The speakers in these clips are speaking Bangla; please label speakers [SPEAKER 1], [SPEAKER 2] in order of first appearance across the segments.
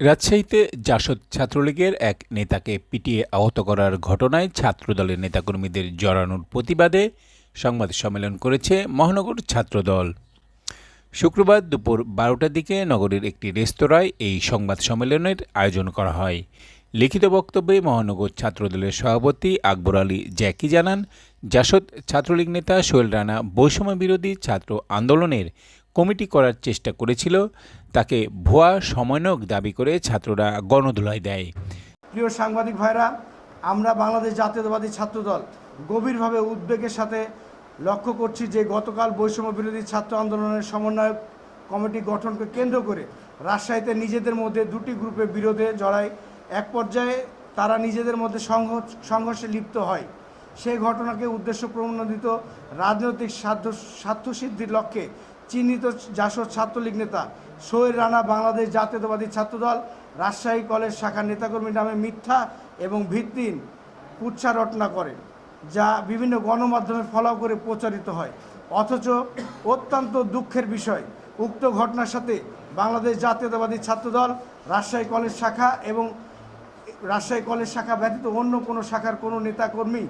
[SPEAKER 1] রাজশাহীতে জাসদ ছাত্রলীগের এক নেতাকে পিটিয়ে আহত করার ঘটনায় ছাত্রদলের নেতাকর্মীদের জড়ানোর প্রতিবাদে সংবাদ সম্মেলন করেছে মহানগর ছাত্রদল। শুক্রবার দুপুর বারোটার দিকে নগরীর একটি রেস্তোরাঁয় এই সংবাদ সম্মেলনের আয়োজন করা হয়। লিখিত বক্তব্যে মহানগর ছাত্রদলের সভাপতি আকবর আলী জ্যাকি জানান, জাসদ ছাত্রলীগ নেতা সোহেল রানা বৈষম্য বিরোধী ছাত্র আন্দোলনের কমিটি করার চেষ্টা করেছিল। তাকে ভুয়া সমন্বয়ক দাবি করে ছাত্ররা গণধোলাই দেয়।
[SPEAKER 2] প্রিয় সাংবাদিক ভাইরা, আমরা বাংলাদেশ জাতীয়তাবাদী ছাত্রদল গভীরভাবে উদ্বেগের সাথে লক্ষ্য করছি যে গতকাল বৈষম্য বিরোধী ছাত্র আন্দোলনের সমন্বয়ক কমিটি গঠনকে কেন্দ্র করে রাজশাহীতে নিজেদের মধ্যে দুটি গ্রুপে বিরোধে জড়ায়। এক পর্যায়ে তারা নিজেদের মধ্যে সংঘ- সংঘর্ষে লিপ্ত হয়। সেই ঘটনাকে উদ্দেশ্য প্রণোদিত রাজনৈতিক স্বার্থ স্বার্থসিদ্ধির লক্ষ্যে চিহ্নিত জাসদ ছাত্রলীগ নেতা সোহেল রানা বাংলাদেশ জাতীয়তাবাদী ছাত্রদল, রাজশাহী কলেজ শাখার নেতাকর্মী নামে মিথ্যা এবং ভিত্তিহীন কুৎসা রটনা করে যা বিভিন্ন গণমাধ্যমে ফলাও করে প্রচারিত হয়। অথচ অত্যন্ত দুঃখের বিষয়, উক্ত ঘটনার সাথে বাংলাদেশ জাতীয়তাবাদী ছাত্রদল, রাজশাহী কলেজ শাখা এবং রাজশাহী কলেজ শাখা ব্যতীত অন্য কোনো শাখার কোনো নেতাকর্মী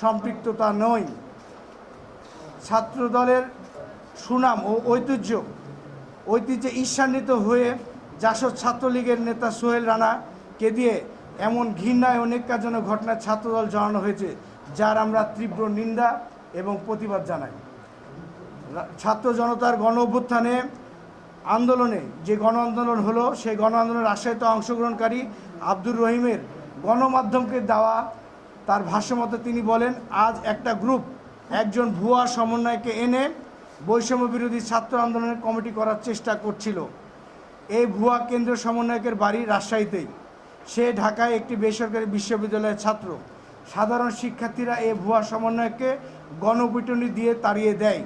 [SPEAKER 2] সম্পৃক্ততা নয়। ছাত্রদলের সুনাম ও ঐতিহ্য। ঐতিহ্যে ঈর্ষান্বিত হয়ে জাসদ ছাত্রলীগের নেতা সোহেল রানাকে দিয়ে এমন ঘৃণায় কাজনক ঘটনায় ছাত্রদল জানানো হয়েছে, যার আমরা তীব্র নিন্দা এবং প্রতিবাদ জানাই। ছাত্র জনতার গণ অভ্যুত্থানে আন্দোলনে যে গণ আন্দোলন হলো, সেই গণ আন্দোলনের রাজশাহীতে অংশগ্রহণকারী আব্দুর রহিমের গণমাধ্যমকে দেওয়া, তার ভাষ্যমতে তিনি বলেন, আজ একটা গ্রুপ একজন ভুয়া সমন্বয়কে এনে বৈষম্য বিরোধী ছাত্র আন্দোলনের কমিটি করার চেষ্টা করছিল। এই ভুয়া কেন্দ্র সমন্বয়কের বাড়ি রাজশাহীতেই। সে ঢাকায় একটি বেসরকারি বিশ্ববিদ্যালয়ের ছাত্র। সাধারণ শিক্ষার্থীরা এই ভুয়া সমন্বয়কে গণপিটুনি দিয়ে তাড়িয়ে দেয়।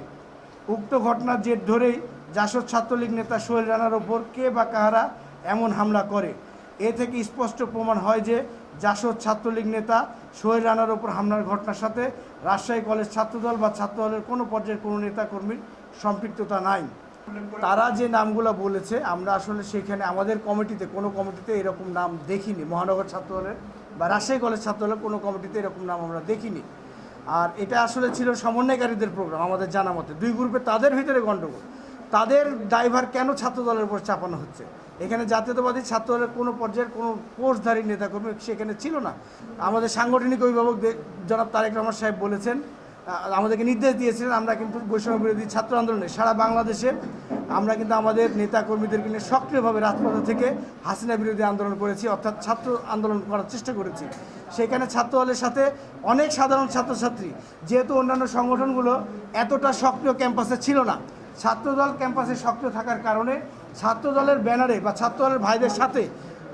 [SPEAKER 2] উক্ত ঘটনার জের ধরেই জাসদ ছাত্রলীগ নেতা সোহেল রানার ওপর কে বা কাহারা এমন হামলা করে। এ থেকে স্পষ্ট প্রমাণ হয় যে জাসদ ছাত্রলীগ নেতা সোহেল রানার ওপর হামলার ঘটনার সাথে রাজশাহী কলেজ ছাত্রদল বা ছাত্রদলের কোনো পর্যায়ের কোনো নেতাকর্মীর সম্পৃক্ততা নাই। তারা যে নামগুলো বলেছে, আমরা আসলে সেখানে আমাদের কমিটিতে, কোনো কমিটিতে এরকম নাম দেখিনি। মহানগর ছাত্রদলের বা রাজশাহী কলেজ ছাত্রদলের কোনো কমিটিতে এরকম নাম আমরা দেখিনি। আর এটা আসলে ছিল সমন্বয়কারীদের প্রোগ্রাম, আমাদের জানা মতে। দুই গ্রুপে তাদের ভিতরে গণ্ডগোল। তাদের ড্রাইভার কেন ছাত্র দলের উপর চাপানো হচ্ছে? এখানে জাতীয়তাবাদী ছাত্রদলের কোনো পর্যায়ের কোনো পোস্টধারী নেতাকর্মী সেখানে ছিল না। আমাদের সাংগঠনিক অভিভাবক জনাব তারেক রহমান সাহেব বলেছেন আমাদেরকে নির্দেশ দিয়েছিলেন, আমরা কিন্তু বৈষম্য বিরোধী ছাত্র আন্দোলনে, সারা বাংলাদেশে আমরা কিন্তু আমাদের নেতাকর্মীদেরকে নিয়ে সক্রিয়ভাবে রাজপথ থেকে হাসিনা বিরোধী আন্দোলন করেছি, অর্থাৎ ছাত্র আন্দোলন করার চেষ্টা করেছি। সেখানে ছাত্র দলের সাথে অনেক সাধারণ ছাত্রছাত্রী, যেহেতু অন্যান্য সংগঠনগুলো এতটা সক্রিয় ক্যাম্পাসে ছিল না ছাত্রদল ক্যাম্পাসে সক্রিয় থাকার কারণে ছাত্রদলের ব্যানারে বা ছাত্রদলের ভাইদের সাথে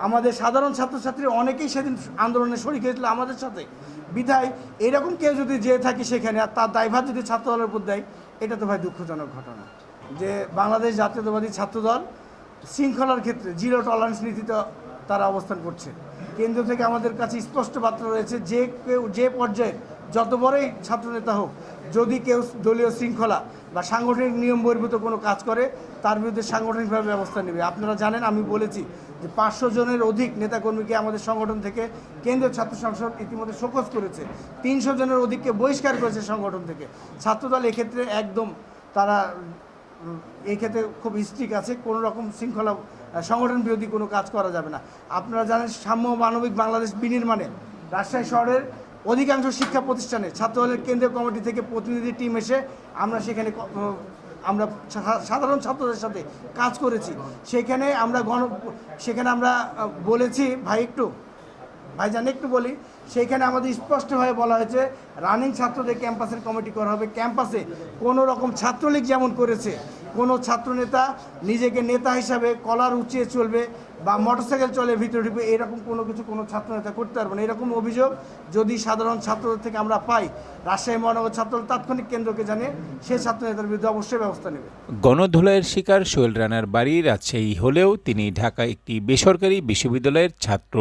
[SPEAKER 2] আমাদের সাধারণ ছাত্রছাত্রী অনেকেই সেদিন আন্দোলনে শরিক হয়েছিল আমাদের সাথে। বিধায় এরকম কেউ যদি যেয়ে থাকে সেখানে আর তার দায়ভার যদি ছাত্রদলের উপর দেয়, এটা তো ভাই দুঃখজনক ঘটনা। যে বাংলাদেশ জাতীয়তাবাদী ছাত্রদল শৃঙ্খলার ক্ষেত্রে জিরো টলারেন্স নীতিতে তারা অবস্থান করছে। কেন্দ্র থেকে আমাদের কাছে স্পষ্ট বার্তা রয়েছে, যে কেউ, যে পর্যায়ে যত বড়ই ছাত্রনেতা হোক, যদি কেউ দলীয় শৃঙ্খলা বা সাংগঠনিক নিয়ম বহির্ভূত কোনো কাজ করে, তার বিরুদ্ধে সাংগঠনিকভাবে ব্যবস্থা নেবে। আপনারা জানেন, আমি বলেছি যে পাঁচশো জনের অধিক নেতাকর্মীকে আমাদের সংগঠন থেকে কেন্দ্রীয় ছাত্র সংসদ ইতিমধ্যে শোকজ করেছে। তিনশো জনের অধিককে বহিষ্কার করেছে সংগঠন থেকে। ছাত্রদল এক্ষেত্রে একদম তারা এই ক্ষেত্রে খুব স্ট্রিক আছে। কোনো রকম শৃঙ্খলা সংগঠন বিরোধী কোনো কাজ করা যাবে না। আপনারা জানেন, সাম্য মানবিক বাংলাদেশ বিনির্মাণে রাজশাহী শহরের অধিকাংশ শিক্ষা প্রতিষ্ঠানে ছাত্রদলের কেন্দ্রীয় কমিটি থেকে প্রতিনিধি টিম এসে আমরা সেখানে আমরা সাধারণ ছাত্রদের সাথে কাজ করেছি। সেখানে আমরা গণ, সেখানে আমরা বলেছি, ভাই একটু ভাই ভাইজান একটু বলি সেইখানে আমাদের স্পষ্টভাবে বলা হয়েছে, রানিং ছাত্রদের ক্যাম্পাসের কমিটি করা হবে। ক্যাম্পাসে কোনো রকম ছাত্রলীগ যেমন করেছে কোনো ছাত্রনেতা নিজেকে নেতা হিসাবে কলার উঁচিয়ে চলবে বা মোটরসাইকেল চলে ভিতরে ঢুকবে, এরকম কোনো কিছু কোনো ছাত্রনেতা করতে পারবে না। এরকম অভিযোগ যদি সাধারণ ছাত্রদের থেকে আমরা পাই, রাজশাহী মহানগর ছাত্র তাৎক্ষণিক কেন্দ্রকে জানে সেই ছাত্রনেতার বিরুদ্ধে অবশ্যই ব্যবস্থা নেবে।
[SPEAKER 1] গণধোলাইয়ের শিকার সোহেল রানার বাড়ি রাজশাহী হলেও তিনি ঢাকা একটি বেসরকারি বিশ্ববিদ্যালয়ের ছাত্র।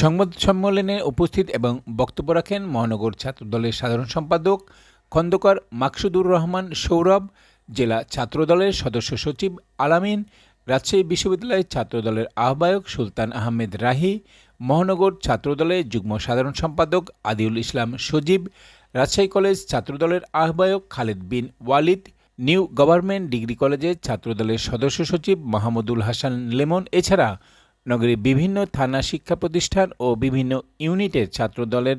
[SPEAKER 1] সংবাদ সম্মেলনে উপস্থিত এবং বক্তব্য রাখেন মহানগর ছাত্রদলের সাধারণ সম্পাদক খন্দকার মাকসুদুর রহমান সৌরভ জেলা ছাত্রদলের সদস্য সচিব আলামিন, রাজশাহী বিশ্ববিদ্যালয়ের ছাত্রদলের আহ্বায়ক সুলতান আহমেদ রাহি, মহানগর ছাত্রদলের যুগ্ম সাধারণ সম্পাদক আদিউল ইসলাম সজীব, রাজশাহী কলেজ ছাত্রদলের আহ্বায়ক Khaled bin Walid, new government degree কলেজের ছাত্রদলের সদস্য সচিব মাহমুদুল হাসান লেমন। এছাড়া নগরীর বিভিন্ন থানা শিক্ষা প্রতিষ্ঠান ও বিভিন্ন ইউনিটের ছাত্রদলের